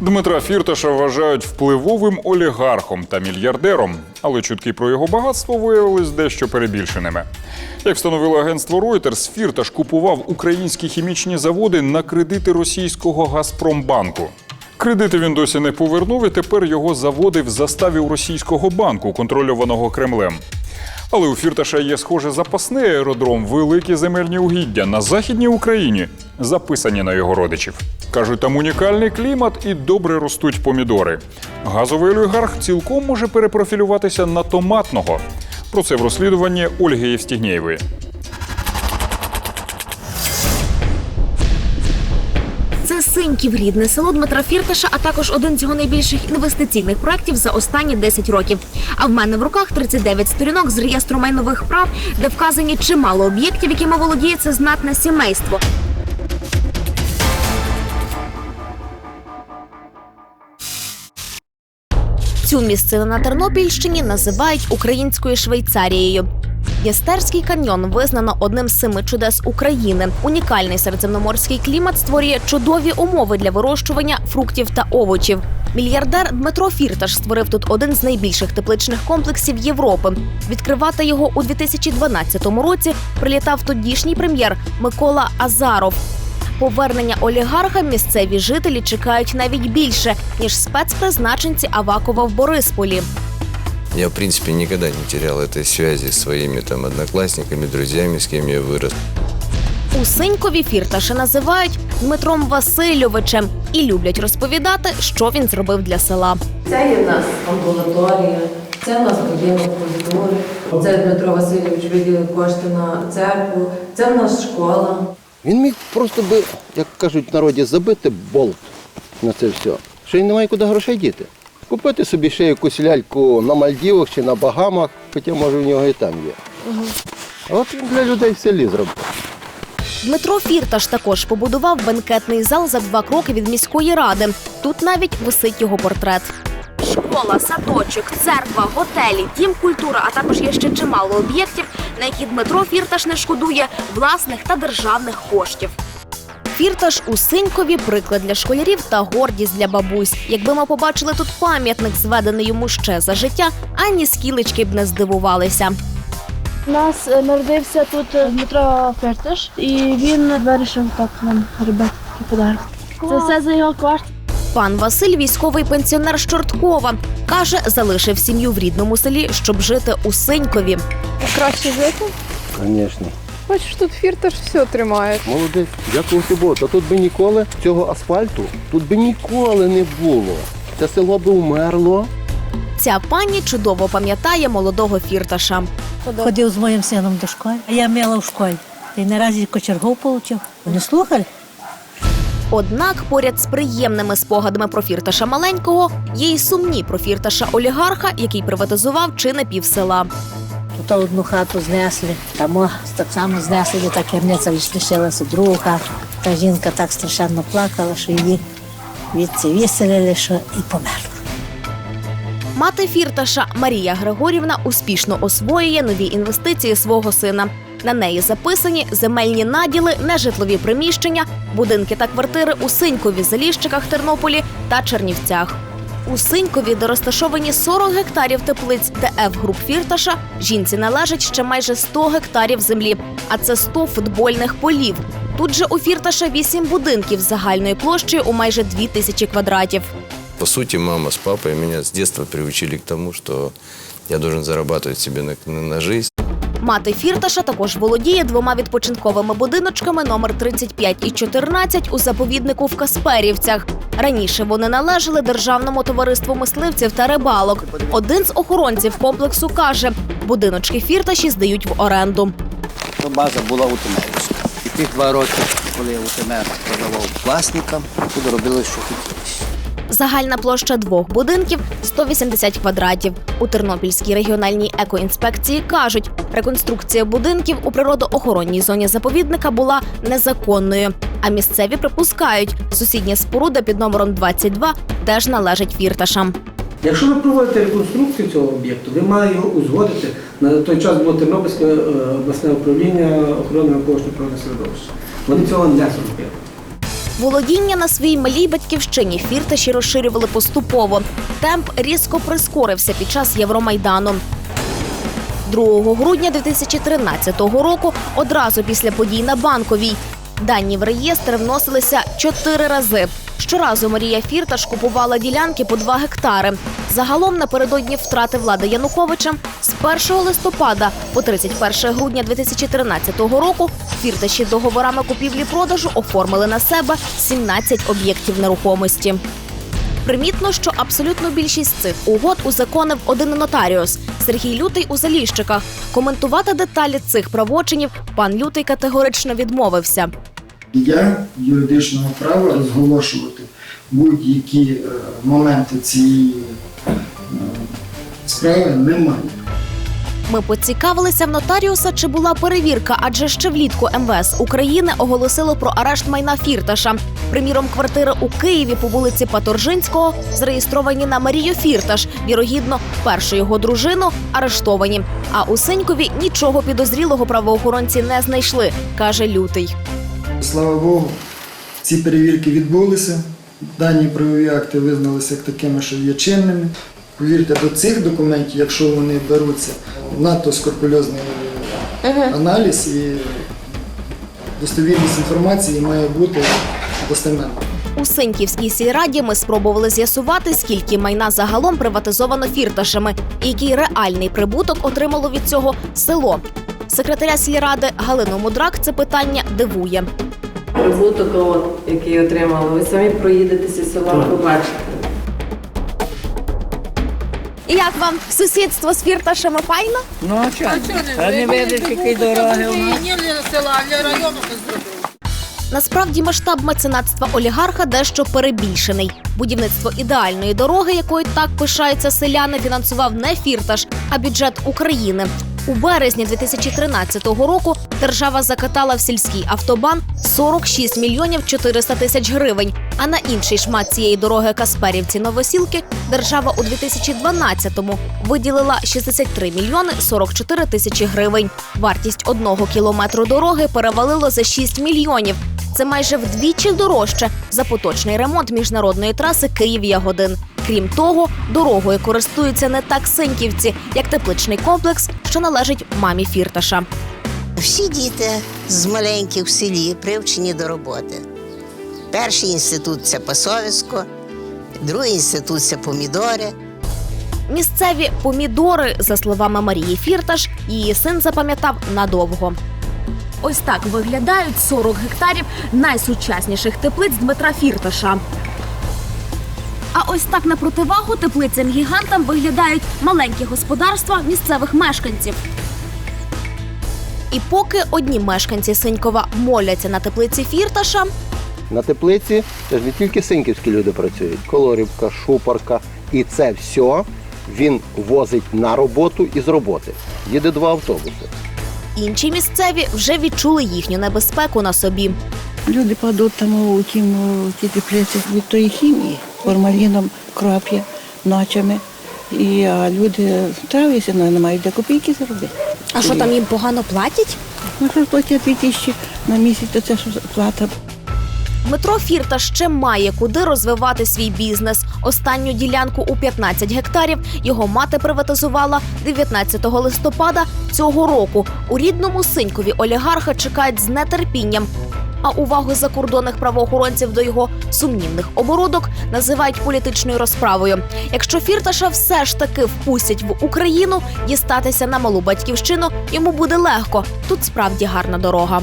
Дмитра Фірташа вважають впливовим олігархом та мільярдером, але чутки про його багатство виявились дещо перебільшеними. Як встановило агентство Reuters, Фірташ купував українські хімічні заводи на кредити російського Газпромбанку. Кредити він досі не повернув, і тепер його заводи в заставі у російського банку, контрольованого Кремлем. Але у Фірташа є схоже запасний аеродром, великі земельні угіддя на західній Україні, записані на його родичів. Кажуть, там унікальний клімат і добре ростуть помідори. Газовий олігарх цілком може перепрофілюватися на томатного. Про це в розслідуванні Ольги Євстігнєєвої. Це Синьків, рідне село Дмитра Фірташа, а також один з його найбільших інвестиційних проєктів за останні 10 років. А в мене в руках 39 сторінок з реєстру майнових прав, де вказані чимало об'єктів, якими володіє це знатне сімейство. Цю місцину на Тернопільщині називають українською Швейцарією. Єстерський каньйон визнано одним з семи чудес України. Унікальний середземноморський клімат створює чудові умови для вирощування фруктів та овочів. Мільярдер Дмитро Фірташ створив тут один з найбільших тепличних комплексів Європи. Відкривати його у 2012 році прилітав тодішній прем'єр Микола Азаров. Повернення олігарха місцеві жителі чекають навіть більше ніж спецпризначенці Авакова в Борисполі. Я, в принципе, никогда не терял этой связи с своими там одноклассниками, друзьями, с кем я вырос. У Синькові Фірташа називають Дмитром Васильовичем і люблять розповідати, що він зробив для села. Це є в нас амбулаторія, це в нас будинок культури. Це Дмитро Васильович виділив кошти на церкву, це в нас школа. Він міг просто би, як кажуть в народі, забити болт на це все. Що й немає куди грошей діти. Купити собі ще якусь ляльку на Мальдівах чи на Багамах, хоча може в нього і там є. А от він для людей в селі зробив. Дмитро Фірташ також побудував бенкетний зал за два кроки від міської ради. Тут навіть висить його портрет. Школа, садочок, церква, готелі, дім культура, а також є ще чимало об'єктів, на які Дмитро Фірташ не шкодує власних та державних коштів. Фірташ у Синькові приклад для школярів та гордість для бабусь. Якби ми побачили тут пам'ятник, зведений йому ще за життя, ані скілечки б не здивувалися. У нас е, народився тут е, Дмитро Фертиш, і він вирішив так нам робити подарунок. Це все за його кошт. Пан Василь, військовий пенсіонер з Чорткова, каже, залишив сім'ю в рідному селі, щоб жити у Синькові. Краще жити. Звісно. Бачиш, тут фірташ все тримає. Молодець, дякувати Богу. Та тут би ніколи цього асфальту, тут би ніколи не було. Це село би умерло. Ця пані чудово пам'ятає молодого фірташа. Ходив з моїм сином до школи, а я мила в школі. І наразі кочергов отримав. Не слухали? Однак, поряд з приємними спогадами про фірташа маленького, є й сумні про фірташа олігарха, який приватизував чи не пів села. Тут одну хату знесли, там так само знесли, де та керниця лишилася другу. Та жінка так страшенно плакала, що її відці виселили, що і померла. Мати фірташа Марія Григорівна успішно освоює нові інвестиції свого сина. На неї записані земельні наділи, нежитлові приміщення, будинки та квартири у Синькові, Заліщиках, Тернополі та Чернівцях. У Синькові, де розташовані 40 гектарів теплиць ДФ груп фірташа, жінці належить ще майже 100 гектарів землі, а це 100 футбольних полів. Тут же у фірташа 8 будинків з загальною площею у майже 2 тисячі квадратів. По сути, мама с папой меня с детства приучили к тому, что я должен зарабатывать на, на, на жизнь. Мати Фірташа також володіє двома відпочинковими будиночками номер 35 і 14 у заповіднику в Касперівцях. Раніше вони належали державному товариству мисливців та рибалок. Один з охоронців комплексу каже, будиночки Фірташі здають в оренду. То база була Утимерівська. І тих два роки, коли Утимер продавав власникам, тут робили, що хотілося. Загальна площа двох будинків 180 квадратів. У Тернопільській регіональній екоінспекції кажуть, реконструкція будинків у природоохоронній зоні заповідника була незаконною. А місцеві припускають, сусідня споруда під номером 22 теж належить фірташам. Якщо ви проводите реконструкцію цього об'єкту, ви мали його узгодити. На той час було Тернопільське е, обласне управління охорони навколишнього природного середовища. Вони цього не зробили. Володіння на своїй малій батьківщині фірташі розширювали поступово. Темп різко прискорився під час Євромайдану. 2 грудня 2013 року, одразу після подій на банковій. Дані в реєстр вносилися чотири рази. Щоразу Марія Фірташ купувала ділянки по 2 гектари. Загалом напередодні втрати влади Януковичем з 1 листопада по 31 грудня 2013 року фірташі договорами купівлі-продажу оформили на себе 17 об'єктів нерухомості. Примітно, що абсолютну більшість цих угод узаконив один нотаріус Сергій Лютий у Заліщиках. Коментувати деталі цих правочинів пан Лютий категорично відмовився. Я юридичного права розголошувати будь-які е, моменти цієї е, справи не маю. Ми поцікавилися в нотаріуса, чи була перевірка, адже ще влітку МВС України оголосило про арешт майна Фірташа. Приміром, квартири у Києві по вулиці Паторжинського зареєстровані на Марію Фірташ. Вірогідно, першу його дружину арештовані. А у Синькові нічого підозрілого правоохоронці не знайшли, каже Лютий. Слава Богу, ці перевірки відбулися. Дані правові акти визналися як такими, що є чинними. Повірте, до цих документів, якщо вони беруться, надто скрупульозний аналіз і достовірність інформації має бути достеменно. У Синьківській сільраді ми спробували з'ясувати, скільки майна загалом приватизовано фірташами, і який реальний прибуток отримало від цього село. Секретаря сільради Галину Мудрак це питання дивує. Прибуток, от, який отримали, ви самі проїдетеся села, побачите. І як вам сусідство з фірташами файно? Ну а чого? А не видиш, які дороги у нас? Насправді масштаб меценатства олігарха дещо перебільшений. Будівництво ідеальної дороги, якою так пишаються селяни, фінансував не фірташ, а бюджет України. У березні 2013 року держава закатала в сільський автобан 46 мільйонів 400 тисяч гривень. А на інший шмат цієї дороги Касперівці Новосілки держава у 2012-му виділила 63 мільйони 44 тисячі гривень. Вартість одного кілометру дороги перевалило за 6 мільйонів. Це майже вдвічі дорожче за поточний ремонт міжнародної траси Київ-Ягодин. Крім того, дорогою користуються не так синьківці, як тепличний комплекс, що належить мамі Фірташа. Всі діти з маленьких в селі привчені до роботи. Перший інститут це пасовисько, другий інститут це помідори. Місцеві помідори, за словами Марії Фірташ, її син запам'ятав надовго. Ось так виглядають 40 гектарів найсучасніших теплиць Дмитра Фірташа. А ось так на противагу теплицям гігантам виглядають маленькі господарства місцевих мешканців. І поки одні мешканці Синькова моляться на теплиці Фірташа, На теплиці це ж не тільки синьківські люди працюють, колорибка, шупарка. І це все він возить на роботу і з роботи. Їде два автобуси. інші місцеві вже відчули їхню небезпеку на собі. Люди падуть там у тім ті теплиці від тої хімії, формаліном кроп'я ночами. І а люди травляться, але не мають де копійки заробити. А що там їм погано платять? Ну що ж платять 2 тисячі на місяць, то це ж плата. Дмитро Фірта ще має куди розвивати свій бізнес. Останню ділянку у 15 гектарів його мати приватизувала 19 листопада цього року. У рідному синькові олігарха чекають з нетерпінням. А увагу закордонних правоохоронців до його сумнівних оборудок називають політичною розправою. Якщо Фірташа все ж таки впустять в Україну, дістатися на малу батьківщину йому буде легко. Тут справді гарна дорога.